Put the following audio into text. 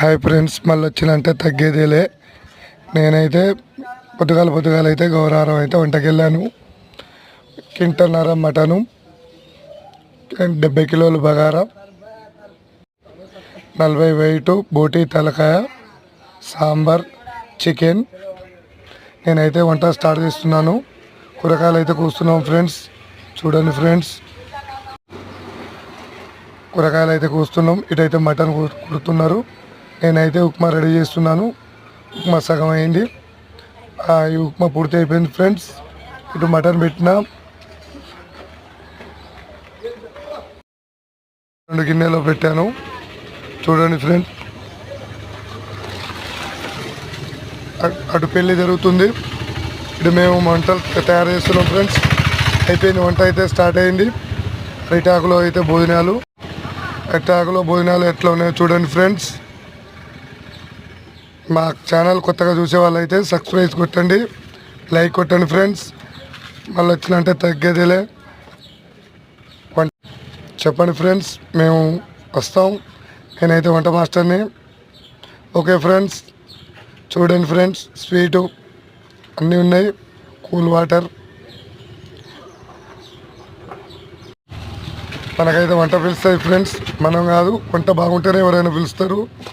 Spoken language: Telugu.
హాయ్ ఫ్రెండ్స్ మళ్ళీ వచ్చినంటే తగ్గేదేలే. నేనైతే పొద్దుగాల పొద్దుగాల అయితే గౌరవం అయితే వంటకెళ్ళాను. కింటన్నర మటను డెబ్బై కిలోలు బగారా నలభై వెయిట్ బోటి తలకాయ సాంబార్ చికెన్. నేనైతే వంట స్టార్ట్ చేస్తున్నాను. కూరగాయలు అయితే కూస్తున్నాం ఫ్రెండ్స్. చూడండి ఫ్రెండ్స్. కూరగాయలు అయితే కూస్తున్నాం. ఇటైతే మటన్ కుడుతున్నారు. నేనైతే ఉప్మా రెడీ చేస్తున్నాను. ఉప్మా సగం అయింది. ఆ, ఈ ఉప్మా పూర్తి అయిపోయింది ఫ్రెండ్స్. ఇటు మటన్ పెట్టిన. రెండు గిన్నెలో పెట్టాను. చూడండి ఫ్రెండ్స్. అటు- అటు పెళ్ళి జరుగుతుంది. ఇటు మేము వంటలు తయారు చేస్తున్నాం ఫ్రెండ్స్. అయిపోయింది వంట అయితే స్టార్ట్ అయింది. అరిటాకులో అయితే భోజనాలు. అరిటాకులో భోజనాలు ఎట్లా ఉన్నాయో చూడండి ఫ్రెండ్స్. మా ఛానల్ కొత్తగా చూసే వాళ్ళైతే సబ్స్క్రైబ్ కొట్టండి లైక్ కొట్టండి ఫ్రెండ్స్. మళ్ళీ వచ్చినంటే తగ్గేదిలే. వం- చెప్పండి ఫ్రెండ్స్ మేము వస్తాం. నేనైతే వంట మాస్టర్ని. ఓకే ఫ్రెండ్స్ చూడండి ఫ్రెండ్స్ స్వీటు అన్నీ ఉన్నాయి. Cool water. మనకైతే వంట పిలుస్తుంది ఫ్రెండ్స్. మనం కాదు వంట బాగుంటేనే ఎవరైనా పిలుస్తారు.